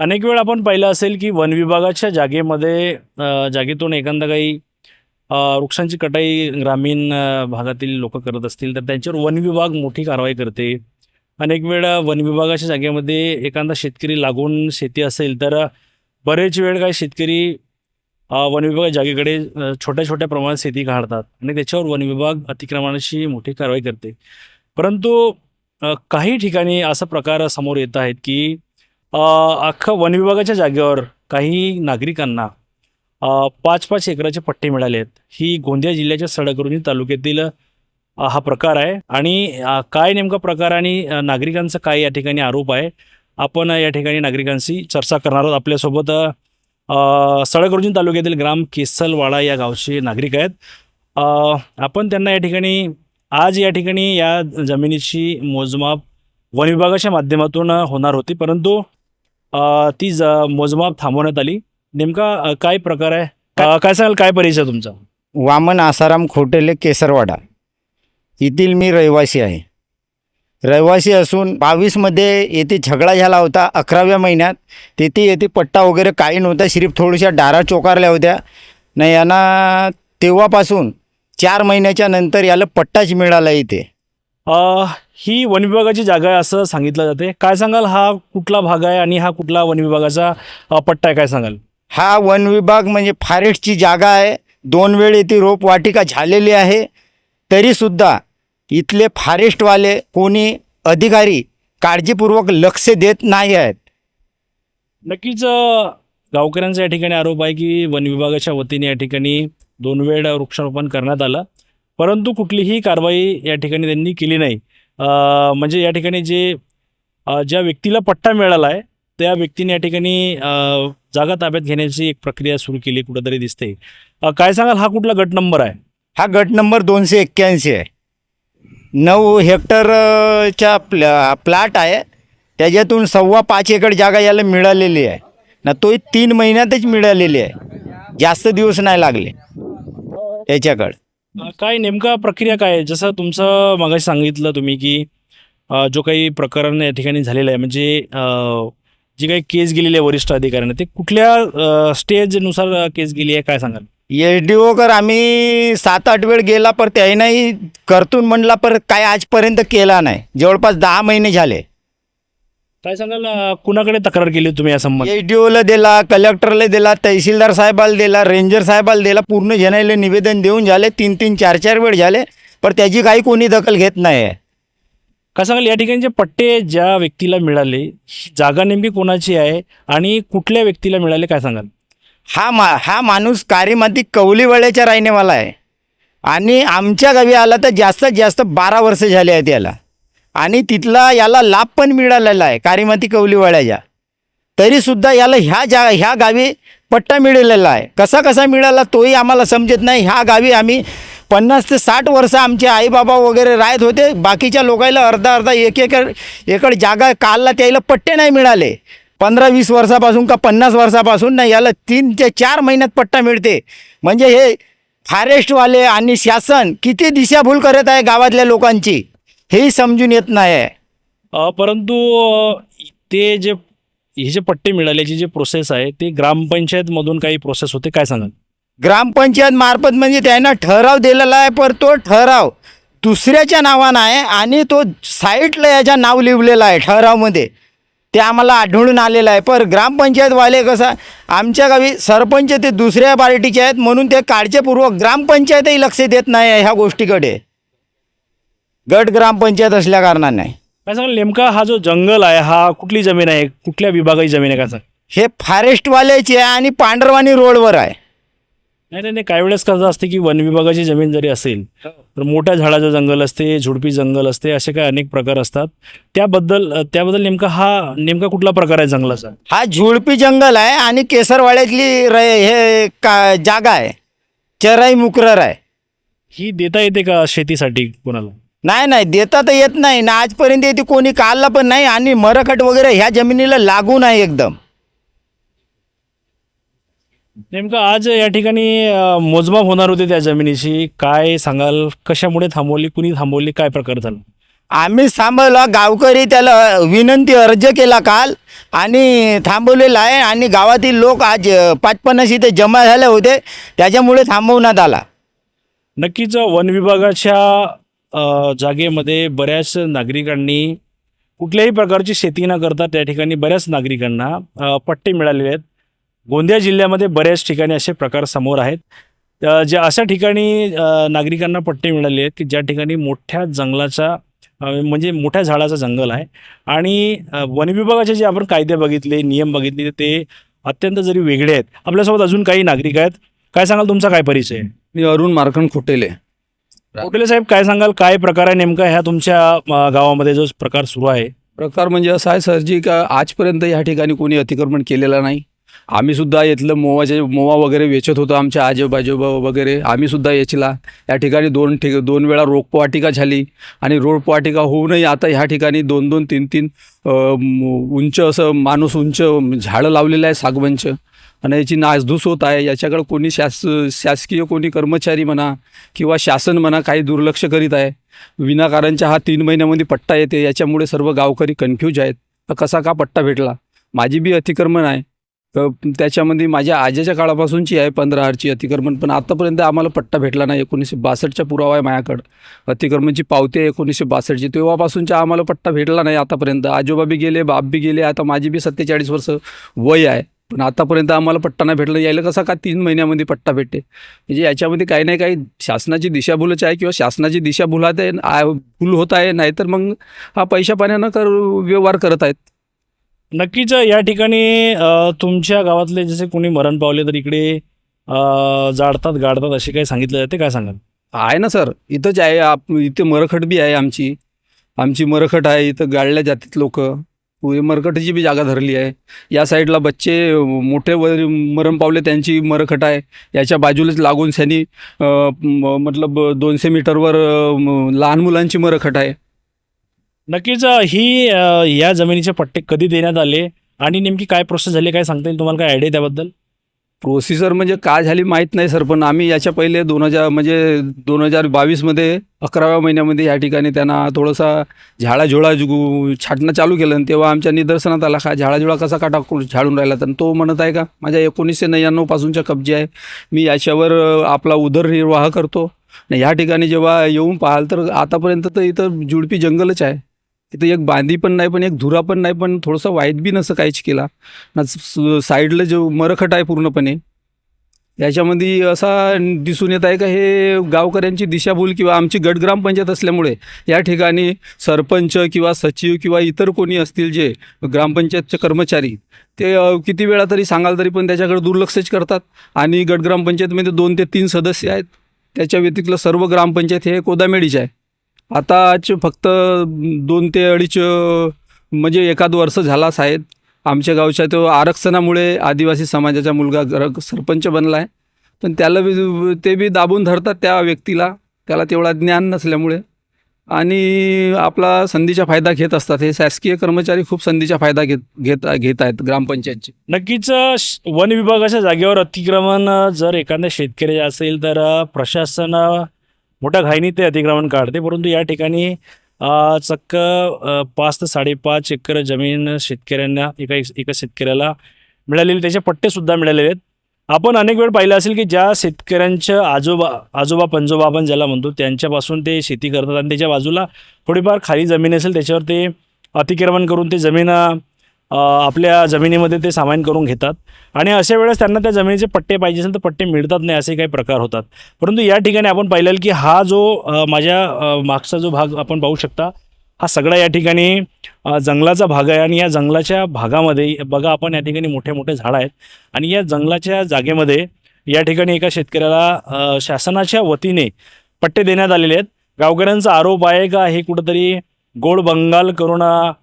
अनेक वेळ आपण पाहिलं असेल की वन विभागाच्या जागेमध्ये जागेतून एखादा काही वृक्षांची कटाई ग्रामीण भागातील लोक करत असतील तर त्यांच्यावर वन विभाग मोठी कारवाई करते. अनेक वेळा वन विभागाच्या जागेमध्ये एखादा शेतकरी लागून शेती असेल तर बरेच वेळ काही शेतकरी वन विभाग जागेकडे छोट्या छोट्या प्रमाणात शेती काढतात आणि त्याच्यावर वन विभाग अतिक्रमणाची मोठी कारवाई करते. परंतु काही ठिकाणी असा प्रकार समोर येत आहेत की अख्खं वन विभागाच्या जागेवर काही नागरिकांना पाच पाच एकराचे पट्टे मिळाले आहेत. ही गोंदिया जिल्ह्याच्या सडकरुणी तालुक्यातील हा प्रकार आहे. आणि काय नेमका प्रकार आणि नागरिकांचा काय या ठिकाणी आरोप आहे आपण या ठिकाणी नागरिकांशी चर्चा करणार आहोत. आपल्यासोबत अ, सडकरुजी तालुक्यातील ग्राम केसलवाडा या गावचे नागरिक आहेत. आपण त्यांना या ठिकाणी आज या ठिकाणी या जमिनीची मोजमाप वन विभागाच्या माध्यमातून होणार होती. परंतु ती ज मोजमाप थांबवण्यात आली. नेमका काय प्रकार आहे? काय सांगाल? काय परिचय तुमचा? वामन आसाराम खोटेले केसरवाडा. येथील मी रहिवासी आहे. रहिवासी असून बावीसमध्ये येथे झगडा झाला होता. अकराव्या महिन्यात तेथे येथे पट्टा वगैरे काही नव्हता. श्रीफ थोड्याशा डारा चोकारल्या होत्या. न यांना तेव्हापासून चार महिन्याच्या नंतर याला पट्टाच मिळाला इथे. ही वन विभागाची जागा आहे असं सांगितलं जाते. काय सांगाल? हा कुठला भाग आहे आणि हा कुठला वन विभागाचा पट्टा आहे? काय सांगाल? हा वन विभाग म्हणजे फॉरेस्टची जागा आहे. दोन वेळ येथे रोप वाटिका झालेली आहे. तरीसुद्धा इथले फॉरेस्टवाले कोणी अधिकारी काळजीपूर्वक लक्ष देत नाही आहेत. नक्कीच गावकऱ्यांचा या ठिकाणी आरोप आहे की वन विभागाच्या वतीने या ठिकाणी दोन वेळ वृक्षारोपण करण्यात आलं. परंतु कुठलीही कारवाई या ठिकाणी त्यांनी केली नाही. म्हणजे या ठिकाणी जे ज्या व्यक्तीला पट्टा मिळाला आहे त्या व्यक्तीने या ठिकाणी जागा ताब्यात घेण्याची एक प्रक्रिया सुरू केली कुठंतरी दिसते काय सांगाल? हा कुठला गट नंबर आहे? हा गट नंबर दोनशे एक्क्याऐंशी आहे. नऊ हेक्टरच्या प्ल प्लॅट आहे. त्याच्यातून सव्वा पाच एकर जागा याला मिळालेली आहे. ना तो तीन महिन्यातच मिळालेली आहे. जास्त दिवस नाही लागले. याच्याकडं काय नेमका प्रक्रिया काय आहे? जसं तुमचं मागाशी सांगितलं तुम्ही की अ, जो काही प्रकरण या ठिकाणी झालेलं आहे म्हणजे अ, जी काही केस गेलेली आहे वरिष्ठ अधिकाऱ्यांना ते कुठल्या स्टेजनुसार केस गेली आहे? काय सांगाल? एस डी ओकर आम्ही सात आठ वेळ गेला पर त्याही करतून म्हणला पर काय आजपर्यंत केला नाही. जवळपास दहा महिने झाले. काय सांगाल अ, कुणाकडे तक्रार केली तुम्ही या संबंध? एस डी ओला दिला कलेक्टरला दिला तहसीलदार साहेबाला दिला रेंजर साहेबाला दिला पूर्ण जणायला निवेदन देऊन झाले तीन तीन चार चार वेळ झाले पण त्याची काही कोणी दखल घेत नाही आहे काय सांगाल या ठिकाणी जे पट्टे ज्या व्यक्तीला मिळाले ही जागा नेमकी कोणाची आहे आणि कुठल्या व्यक्तीला मिळाले काय सांगाल? हा मा हा माणूस कारीमाती कवलीवाड्याच्या राहणेवाला आहे. आणि आमच्या गावी आला तर जास्तीत जास्त बारा वर्ष झाले आहेत याला. आणि तिथला याला लाभ पण मिळालेला आहे कारिमाती कवलीवाड्याच्या तरीसुद्धा याला ह्या जा ह्या गावी पट्टा मिळालेला आहे. कसा कसा मिळाला तोही आम्हाला समजत नाही. ह्या गावी आम्ही पन्नास ते साठ वर्ष आमचे आईबाबा वगैरे राहत होते. बाकीच्या लोकायला अर्धा अर्धा एक एकर एकड जागा कालला त्याला पट्टे नाही मिळाले. पंधरा वीस वर्षापासून का पन्नास वर्षापासून नाही याला तीन ते चार महिन्यात पट्टा मिळते. म्हणजे हे फॉरेस्टवाले आणि शासन किती दिशाभूल करत आहे गावातल्या लोकांची. हेही समजून येत नाही. आहे परंतु ते जे हे जे पट्टे मिळाल्याची जे प्रोसेस आहे ते ग्रामपंचायतमधून काही प्रोसेस होते काय सांगाल? ग्रामपंचायत मार्फत म्हणजे त्यांना ठराव दिलेला आहे पण तो ठराव दुसऱ्याच्या नावानं आहे आणि तो साईटला याच्या नाव लिहिलेलं आहे ठरावमध्ये. ते आम्हाला आढळून आलेलं आहे. पण ग्रामपंचायतवाले कसं आमच्या गावी सरपंच ते दुसऱ्या पार्टीचे आहेत म्हणून ते काळजीपूर्वक ग्रामपंचायतही लक्ष देत नाही आहे ह्या गोष्टीकडे. गट ग्रामपंचायत असल्या कारणाने. काय सांगाल नेमका हा जो जंगल आहे हा कुठली जमीन आहे कुठल्या विभागाची जमीन आहे काय सांग हे फॉरेस्टवाल्याचे आहे आणि पांढरवाणी रोडवर आहे. नाही नाही नाही काही वेळेस कसं असते की वन विभागाची जमीन जरी असेल तर मोठ्या झाडाचं जंगल असते झुडपी जंगल असते असे काही अनेक प्रकार असतात. त्याबद्दल त्याबद्दल नेमका हा नेमका कुठला प्रकार आहे जंगलाचा? हा झुडपी जंगल आहे आणि केसरवाड्यातली र हे का जागा आहे. चराई मुकरर आहे. ही देता येते का शेतीसाठी कोणाला? नाही नाही देता तर येत नाही. ना आजपर्यंत येते कोणी काढला पण नाही आणि मरकट वगैरे ह्या जमिनीला लागू नाही एकदम. नेमकं आज या ठिकाणी अ, मोजमाप होणार होते त्या जमिनीची काय सांगाल? कशामुळे थांबवली? कुणी थांबवली? काय प्रकार झाला? आम्हीच थांबवला गावकरी त्याला विनंती अर्ज केला काल आणि थांबवलेला आहे आणि गावातील लोक आज अ, पाच पन्नास इथे जमा झाले होते. त्याच्यामुळे थांबवण्यात आला. नक्कीच वन विभागाच्या जागेमध्ये बऱ्याच नागरिकांनी कुठल्याही प्रकारची शेती न करता त्या ठिकाणी बऱ्याच नागरिकांना पट्टे मिळालेले आहेत. गोंदिया जिल्ह्यामध्ये बऱ्याच ठिकाणी असे प्रकार समोर आहेत. अ, ज्या अशा ठिकाणी नागरिकांना पट्टे मिळाले आहेत की ज्या ठिकाणी मोठ्या जंगलाचा म्हणजे मोठ्या झाडाचं जंगल आहे आणि वनविभागाचे वन विभागाचे जे आपण कायदे बघितले नियम बघितले ते अत्यंत जरी वेगळे आहेत आपल्यासोबत अजून काही नागरिक आहेत. काय सांगाल तुमचा काय परिचय? मी अरुण मार्कण खोटेले. कोटेले साहेब काय सांगाल? काय प्रकार आहे नेमका? ह्या तुमच्या गावामध्ये जो प्रकार सुरू आहे. प्रकार म्हणजे असा आहे सरजी का आजपर्यंत ह्या ठिकाणी कोणी अतिक्रमण केलेलं नाही. आम्ही सुद्धा इथलं मोवाचे मोवा वगैरे वेचत होतो आमच्या आजोबाजोबा वगैरे. आम्ही सुद्धा याचला. या ठिकाणी दोन ठिक दोन वेळा रोपवाटिका झाली. आणि रोपवाटिका होऊनही आता ह्या ठिकाणी दोन दोन तीन तीन उंच असं माणूस उंच झाडं लावलेलं आहे सागवनचं आणि याची नासधूस होत आहे. याच्याकडे कोणी शास शासकीय कोणी कर्मचारी म्हणा किंवा शासन म्हणा काही दुर्लक्ष करीत आहे. विनाकारणच्या हा तीन महिन्यामध्ये पट्टा येते. याच्यामुळे सर्व गावकरी कन्फ्यूज आहेत. कसा का पट्टा भेटला? माझी बी अतिक्रमण आहे. तर त्याच्यामध्ये माझ्या आजीच्या काळापासूनची आहे पंधरा आरची अतिक्रमण. पण आत्तापर्यंत आम्हाला पट्टा भेटला नाही. एकोणीसशे बासष्टचा पुरावा आहे माझ्याकडं. अतिक्रमणची पावती आहे एकोणीसशे बासष्टची. तेव्हापासूनच्या आम्हाला पट्टा भेटला नाही आतापर्यंत. आजोबा बी गेले बाप बी गेले. आता माझी बी सत्तेचाळीस वर्ष वय आहे. पण आतापर्यंत आम्हाला पट्टा नाही भेटला यायला कसा का तीन महिन्यामध्ये पट्टा भेटते? म्हणजे याच्यामध्ये काही नाही काही शासनाची दिशाभूलच आहे किंवा शासनाची दिशाभूल आहे भूल होत आहे नाहीतर मग हा पैशा पाण्यानं कर व्यवहार करत आहेत. नक्कीच या ठिकाणी तुमच्या गावातले जसे कोणी मरण पावले तर इकडे अ, जाडतात गाडतात असे काही सांगितलं जाते काय सांगाल? आहे ना सर. इथंच आहे आप इथे मरखट बी आहे आमची. आमची मरखट आहे इथं गाडल्या जातात लोक. मरखटीची बी जागा धरली आहे. या साईडला बच्चे मोठे वर मरण पावले त्यांची मरखट आहे. याच्या बाजूलाच लागून सनी मतलब दोनशे मीटरवर लहान मुलांची मरखट आहे. नक्कीच ही या जमिनीचे पट्टे कधी देण्यात आले आणि नेमकी काय प्रोसेस झाली काय सांगता येईल? तुम्हाला काय आयडिया त्याबद्दल? प्रोसिजर म्हणजे काय झाली माहीत नाही सर पण आम्ही याच्या पहिले दोन हजार म्हणजे दोन हजार बावीसमध्ये अकराव्या महिन्यामध्ये या ठिकाणी त्यांना थोडंसा झाडाझोळा छाटणं चालू केलं आणि तेव्हा आमच्या निदर्शनात आला का झाडाझोळा कसा का टाकून झाडून राहिला? तर तो म्हणत आहे का माझ्या एकोणीसशे नव्याण्णवपासूनच्या कब्जे आहे मी याच्यावर आपला उदरनिर्वाह करतो. आणि ह्या ठिकाणी जेव्हा येऊन पाहाल तर आतापर्यंत तर इथं जुडपी जंगलच आहे. इथं एक बांधी पण नाही पण एक धुरा पण नाही पण थोडंसं वाईट बी नसं काहीच केला. ना स- साईडला जो मरखट आहे पूर्णपणे याच्यामध्ये असा दिसून येत आहे का हे गावकऱ्यांची दिशाभूल किंवा आमची गट ग्रामपंचायत असल्यामुळे या ठिकाणी सरपंच किंवा सचिव किंवा इतर कोणी असतील जे ग्रामपंचायतचे कर्मचारी ते किती वेळा तरी सांगाल तरी पण त्याच्याकडे दुर्लक्षच करतात. आणि गटग्रामपंचायतमध्ये दोन ते तीन सदस्य आहेत. त्याच्या व्यतिरिक्त सर्व ग्रामपंचायत हे कोदामेडीचे आहे. आताच फक्त दोन ते अडीच म्हणजे एखाद वर्ष झालाच आहेत आमच्या गावच्या तो आरक्षणामुळे आदिवासी समाजाचा मुलगा सरपंच बनला आहे पण त्याला बी ते बी दाबून धरतात त्या व्यक्तीला. त्याला तेवढा ज्ञान नसल्यामुळे. आणि आपला संधीचा फायदा घेत असतात. हे शासकीय कर्मचारी खूप संधीचा फायदा घेत घेत घेत आहेत ग्रामपंचायतचे. नक्कीच श- वन विभागाच्या जागेवर अतिक्रमण जर एखाद्या शेतकऱ्याचे असेल तर प्रशासन मोठ्या घाईने ते अतिक्रमण काढते. परंतु या ठिकाणी चक्क पाच ते साडेपाच एकर जमीन शेतकऱ्यांना एका एका शेतकऱ्याला मिळालेली त्याचे पट्टेसुद्धा मिळालेले आहेत. आपण अनेक वेळ पाहिलं असेल की ज्या शेतकऱ्यांच्या आजोबा आजोबा पंजोबा आपण ज्याला म्हणतो त्यांच्यापासून ते शेती करतात आणि त्याच्या बाजूला थोडीफार खाली जमीन असेल त्याच्यावर ते अतिक्रमण करून ते जमीन आपल्या जमिनीमध्ये ते सामायन करून घेतात. आणि अशा वेळेस त्यांना त्या जमिनीचे पट्टे पाहिजे असेल तर पट्टे मिळतात नाही असे काही प्रकार होतात. परंतु या ठिकाणी आपण पाहिलं की हा जो माझ्या मागचा जो भाग आपण पाहू शकता हा सगळा या ठिकाणी जंगलाचा भाग आहे. आणि या जंगलाच्या भागामध्ये बघा आपण या ठिकाणी मोठे मोठे झाडं आहेत. आणि या जंगलाच्या जागेमध्ये या ठिकाणी एका शेतकऱ्याला शासनाच्या वतीने पट्टे देण्यात आलेले आहेत. गावकऱ्यांचा आरोप आहे का हे कुठंतरी गोड बंगाल करून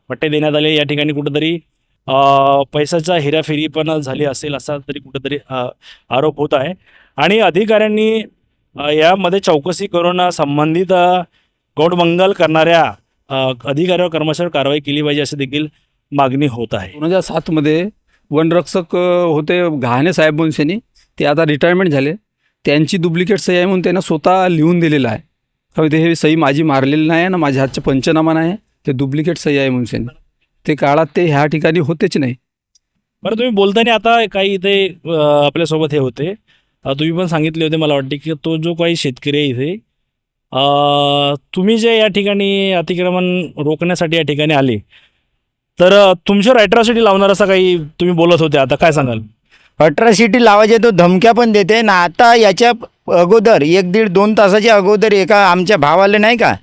पट्टे देण्यात आले या ठिकाणी कुठंतरी पैशाच्या पैशाचा हेराफेरी पण झाली असेल असा तरी कुठंतरी आरोप होत आहे. आणि अधिकाऱ्यांनी यामध्ये चौकशी करून संबंधित अ, करणाऱ्या अधिकाऱ्यावर कर्मचाऱ्यावर कारवाई केली पाहिजे अशी देखील मागणी होत आहे. दोन हजार सातमध्ये वनरक्षक होते घाणे साहेब वंशनी ते आता रिटायरमेंट झाले. त्यांची डुप्लिकेट सही आहे म्हणून त्यांना स्वतः लिहून दिलेलं आहे. ते हे सही माझी मारलेली नाही आहे ना माझ्या हातचा पंचनामा नाही. आहे ते डुप्लिकेट सही आहे म्हणून त्यांनी ते काळात ते ह्या ठिकाणी होतेच नाही. बरं तुम्ही बोलताना आता काही इथे आपल्यासोबत हे होते. तुम्ही पण सांगितले होते मला वाटते की तो जो काही शेतकरी आहे इथे अं, तुम्ही जे या ठिकाणी अतिक्रमण रोखण्यासाठी या ठिकाणी आले तर तुमच्यावर अॅट्रॉसिटी लावणार असं काही तुम्ही बोलत होते. आता काय सांगाल? अठरासिटी लावायचे तो धमक्या पण देते. ना आता याच्या अगोदर एक दीड दोन तासाच्या अगोदर एका आमच्या भावाला नाही का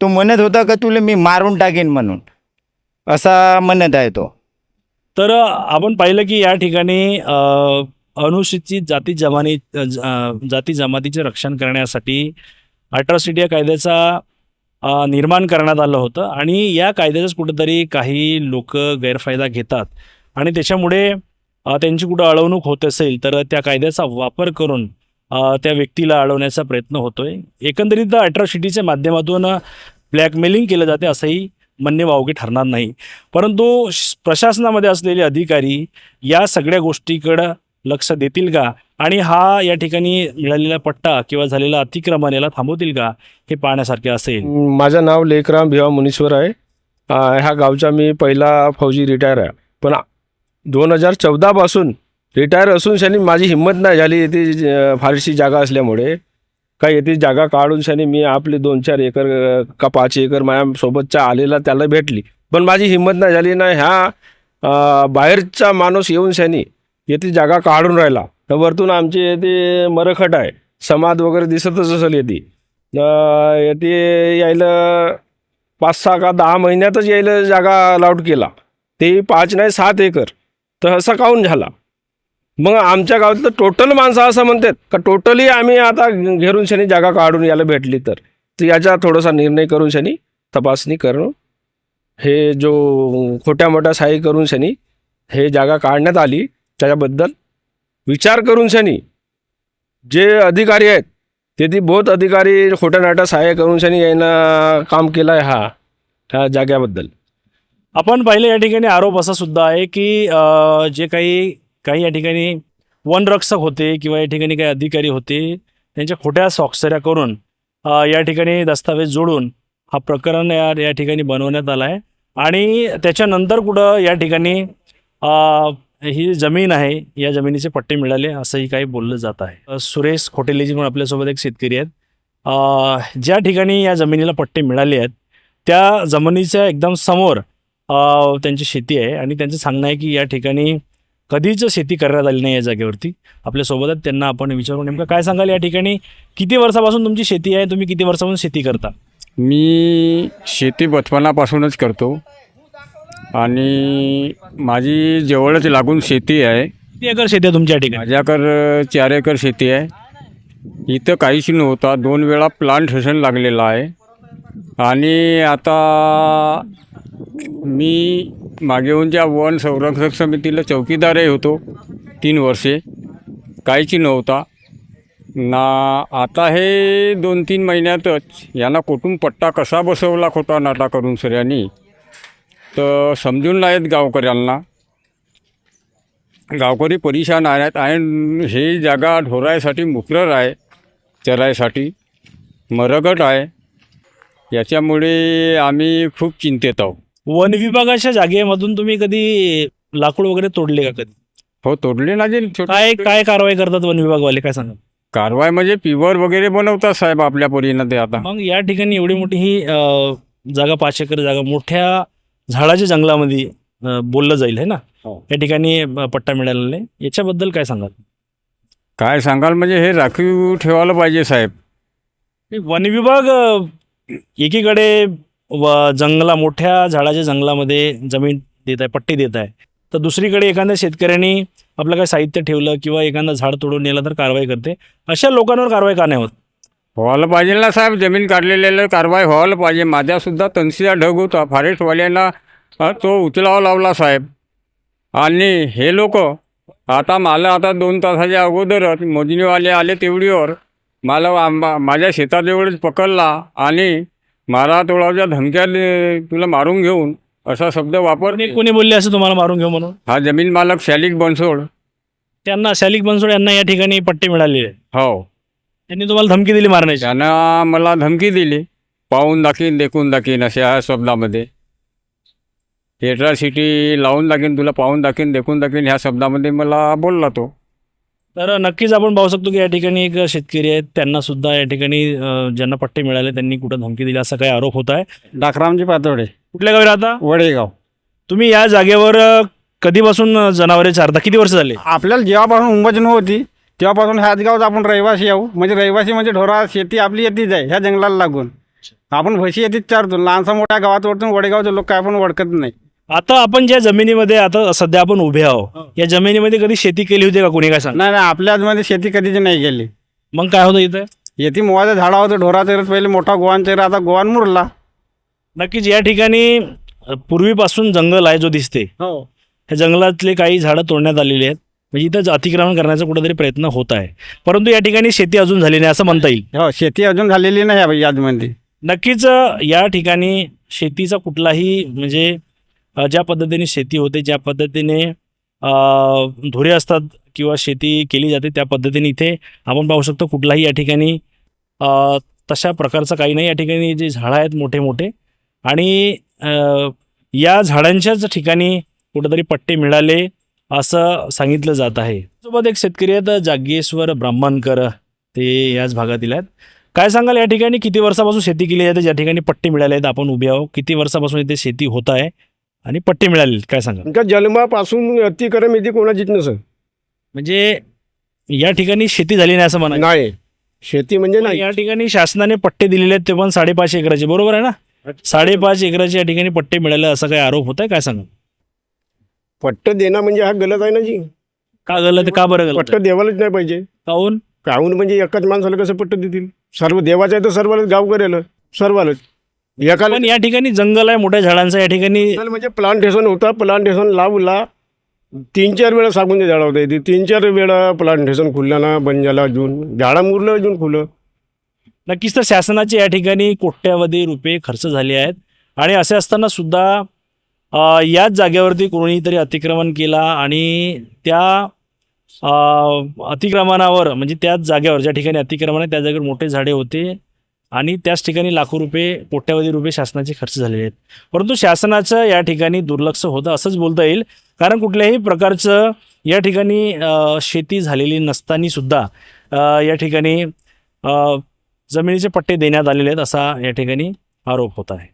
तो म्हणत होता का तुला मी मारून टाकेन म्हणून. असा म्हणत आहे तो. तर आपण पाहिलं की या ठिकाणी अनुसूचित जाती जमानी जाती जमातीचे रक्षण करण्यासाठी अट्रॉसिटी या कायद्याचा निर्माण करण्यात आलं होतं आणि या कायद्याचाच कुठेतरी काही लोक गैरफायदा घेतात. आणि त्याच्यामुळे त्यांची कुठं अडवणूक होत असेल तर त्या कायद्याचा वापर करून त्या व्यक्तीला अडवण्याचा प्रयत्न होतोय. एकंदरीत अट्रॉसिटीच्या माध्यमातून ब्लॅकमेलिंग केलं जाते असंही म्हणणे वावगे ठरणार नाही. परंतु श- प्रशासनामध्ये असलेले अधिकारी या सगळ्या गोष्टीकडं लक्ष देतील का? आणि हा या ठिकाणी मिळालेला पट्टा किंवा झालेला अतिक्रमण याला थांबवतील का? हे पाहण्यासारखे असेल. माझं नाव लेकराम भिवा मुनीश्वर आहे. ह्या गावचा मी पहिला फौजी रिटायर आहे. पण दोन हजार चौदापासून रिटायर असून त्यांनी माझी हिंमत नाही झाली ती फारशी जागा असल्यामुळे. का येथे जागा काढून शाने मी आपले दोन चार एकर का पाच एकर माझ्यासोबतच्या आलेला त्याला भेटली. पण माझी हिंमत नाही झाली ना ह्या बाहेरचा माणूस येऊन शनी येथे जागा काढून राहिला. तर वरतून आमचे येथे मरखट आहे. समाज वगैरे दिसतच असेल येते. येते येथे यायला पाच सहा का दहा महिन्यातच यायला जागा अलाउट केला. ते पाच नाही सात एकर. तर असा काऊन झाला? मग आमच्या गावातलं टोटल माणसं असं म्हणतात का टोटली आम्ही आता घेरून शनी जागा काढून याला भेटली तर. तर याचा थोडासा निर्णय करून शनी तपासणी करणं. हे जो खोट्या मोठ्या साई करून शनी हे जागा काढण्यात आली. त्याच्याबद्दल विचार करून शनी जे अधिकारी आहेत ते ती बहुत अधिकारी खोट्या नाट्या सहाय्य करून शनी यानं काम केलं आहे हा ह्या जाग्याबद्दल. आपण पाहिलं या ठिकाणी आरोप असा सुद्धा आहे की जे काही काही या ठिकाणी वनरक्षक होते किंवा या ठिकाणी काही अधिकारी होते त्यांच्या खोट्या स्वाक्षऱ्या करून या ठिकाणी दस्तावेज जोडून हा प्रकरण या या ठिकाणी बनवण्यात आला आहे आणि त्याच्यानंतर कुठं या ठिकाणी ही जमीन आहे या जमिनीचे पट्टे मिळाले असंही काही बोललं जात आहे. सुरेश खोटेलेजी म्हणून आपल्यासोबत एक शेतकरी आहेत. ज्या ठिकाणी या जमिनीला पट्टे मिळाले आहेत त्या जमिनीच्या एकदम समोर त्यांची शेती आहे. आणि त्यांचं सांगणं आहे की या ठिकाणी कधीच शेती करण्यात आली नाही या जागेवरती. आपल्यासोबत आहेत त्यांना आपण विचारू नेमकं काय सांगाल या ठिकाणी? किती वर्षापासून तुमची शेती आहे? तुम्ही किती वर्षापासून शेती करता? मी शेती बचपनापासूनच करतो. आणि माझी जवळच लागून शेती आहे. किती एकर शेती आहे तुमच्या ठिकाणी? माझ्याकडं चार एकर शेती आहे. इथं काहीच नव्हता. दोन वेळा प्लांटेशन लागलेलं आहे. आणि आता मी मागे वन संरक्षक समितीला चौकीदारही होतो तीन वर्षे. काहीच नव्हता. ना आता हे दोन तीन महिन्यातच यांना कुठून पट्टा कसा बसवला खोटा नाटा करून सऱ्यांनी तर समजून नाहीत गावकऱ्यांना. गावकरी परेशान आहेत आणि हे जागा ढोरायसाठी मुकरर आहे चरायसाठी मरगट आहे. याच्यामुळे आम्ही खूप चिंतेत आहोत. वन विभागाच्या जागेमधून तुम्ही कधी लाकूड वगैरे तोडले का कधी? हो तोडले छोटे- काय काय कारवाई करतात वन विभागवाले? काय सांगा कारवाई म्हणजे पिवर वगैरे बनवतात साहेब आपल्या परीनं ते आता. मग या ठिकाणी एवढी मोठी ही अ, जागा पाच एकर जागा मोठ्या झाडाच्या जंगलामध्ये अ, बोललं जाईल है ना? हो. या ठिकाणी अ, पट्टा मिळालेला आहे याच्याबद्दल काय सांगाल? काय सांगाल म्हणजे हे राखीव ठेवायला पाहिजे साहेब. वन विभाग अ, एकीकडे व जंगला मोठ्या झाडाच्या जंगलामध्ये जमीन देत आहे पट्टी देत आहे. तर दुसरीकडे एखाद्या शेतकऱ्यांनी आपलं काय साहित्य ठेवलं किंवा एखादं झाड तोडून नेलं तर कारवाई करते. अशा लोकांवर कारवाई का नाही होत? व्हायला पाहिजे ना साहेब जमीन काढलेल्याला कारवाई व्हायला पाहिजे. माझ्यासुद्धा तनसीचा ढग होता. फॉरेस्टवाल्यांना तो उचलावा लावला साहेब. आणि हे लोक आता मला आता दोन तासाच्या अगोदरच मोजणीवाले आले तेवढीवर. मला आंबा माझ्या शेतात एवढंच पकडला आणि मारा तोडाच्या धमक्या दे- तुला मारून घेऊन असा शब्द वापर कोणी कोणी बोलले असं तुम्हाला मारून घेऊ म्हणून? हा जमीन मालक शालिक बनसोड. त्यांना शालिक बनसोड यांना या ठिकाणी पट्टे मिळालेले आहे. हो. त्यांनी तुम्हाला धमकी दिली मारण्याची. त्यानं मला धमकी दिली. पाहून दाखीन देखून दाखीन अशा शब्दामध्ये. एट्रॉसिटी लावून दाखीन तुला पाहून दाखीन देखून दाखीन ह्या शब्दामध्ये मला बोलला तो. तर नक्कीच आपण पाहू शकतो की या ठिकाणी एक शेतकरी आहेत. त्यांना सुद्धा या ठिकाणी अं, ज्यांना पट्टे मिळाले त्यांनी कुठं धमकी दिली असा काही आरोप होत आहे. डाकरामजी पातोडे कुठल्या गावी राहता? वडेगाव. तुम्ही या जागेवर अं, कधीपासून अं, जनावरे चारता? किती वर्ष झाले? आपल्याला जेव्हापासून उंबजन होती तेव्हापासून ह्याच गावात आपण रहिवासी येऊ म्हणजे रहिवासी म्हणजे ढोरा शेती आपली येतीच आहे ह्या जंगलाला लागून. आपण म्हशी येतीच चारतो लहानसा मोठ्या गावात ओढतो वडेगावचे लोक काय आपण ओळखत नाही. आता आपण ज्या जमिनीमध्ये आता सध्या आपण उभे आहोत या जमिनीमध्ये कधी शेती केली होती का? कोणी काय सांग? नाही नाही आपल्या मध्ये शेती कधीच नाही गेली मग काय होतं इथं? येती मोवाचं झाडा होतं ढोरा चरत पहिले मोठा गोवान चेहरा आता गोवान मुरला. नक्कीच या ठिकाणी अं, पूर्वीपासून जंगल आहे जो दिसते. हो. जंगलातले काही झाडं तोडण्यात आलेली आहेत. म्हणजे इथं अतिक्रमण करण्याचा कुठेतरी प्रयत्न होत आहे. परंतु या ठिकाणी शेती अजून झाली नाही असं म्हणता येईल. हो शेती अजून झालेली नाही आहे याजमध्ये नक्कीच अ, या ठिकाणी शेतीचा कुठलाही म्हणजे ज्या पद्धतीने शेती होते ज्या पद्धतीने धुरे असतात किंवा शेती केली जाते त्या पद्धतीने इथे आपण पाहू शकतो कुठलाही या ठिकाणी तशा प्रकारचं काही नाही. या ठिकाणी जे झाडं आहेत मोठे मोठे आणि या झाडांच्याच ठिकाणी कुठेतरी पट्टे मिळाले असं सांगितलं जात आहे. सोबत एक शेतकरी आहेत जागेश्वर ब्राह्मणकर. ते याच भागातील आहेत. काय सांगाल या ठिकाणी किती वर्षापासून शेती केली जाते? ज्या ठिकाणी पट्टे मिळाले आहेत आपण उभे आहोत. किती वर्षापासून इथे शेती होत आहे? आणि पट्टे मिळाले? काय सांगाल? का जन्मापासून अतिक्रम येते कोणाचीच नसं म्हणजे या ठिकाणी शेती झाली नाही असं म्हणा नाही. शेती म्हणजे नाही. या ठिकाणी शासनाने पट्टे दिलेले आहेत ते पण साडेपाच एकराचे बरोबर आहे ना? साडेपाच एकराचे या ठिकाणी पट्टे मिळाले असा काही आरोप होत आहे काय सांगा पट्ट देणं म्हणजे हा गलत आहे ना जी? का गलत? का बरं गलत पट्ट देवालाच नाही पाहिजे. काहून? काहून म्हणजे एकाच माणसाला कसं पट्ट देतील? सर्व देवाचं आहे तर सर्वालाच गाव करेल सर्वालाच. पण या ठिकाणी जंगल आहे मोठ्या झाडांचं या ठिकाणी म्हणजे प्लांटेशन होता प्लांटेशन लावला तीन चार वेळा सांगून ते झाडं होते. तीन चार वेळा प्लांटेशन खुललं ना बंद झाला अजून झाडं मुरलं अजून खुलं. नक्कीच तर शासनाचे या ठिकाणी कोट्यावधी रुपये खर्च झाले आहेत. आणि असे असताना सुद्धा याच जागेवरती कोणीतरी अतिक्रमण केला आणि त्या अतिक्रमणावर म्हणजे त्याच जागेवर ज्या ठिकाणी अतिक्रमण आहे त्या जागेवर मोठे झाडे होते. आणि त्याच ठिकाणी लाखो रुपये कोट्यावधी रुपये शासनाचे खर्च झालेले आहेत. परंतु शासनाचं या ठिकाणी दुर्लक्ष होतं असंच बोलता येईल. कारण कुठल्याही प्रकारचं या ठिकाणी शेती झालेली नसताना सुद्धा या ठिकाणी जमिनीचे पट्टे देण्यात आलेले आहेत असा या ठिकाणी आरोप होत आहे.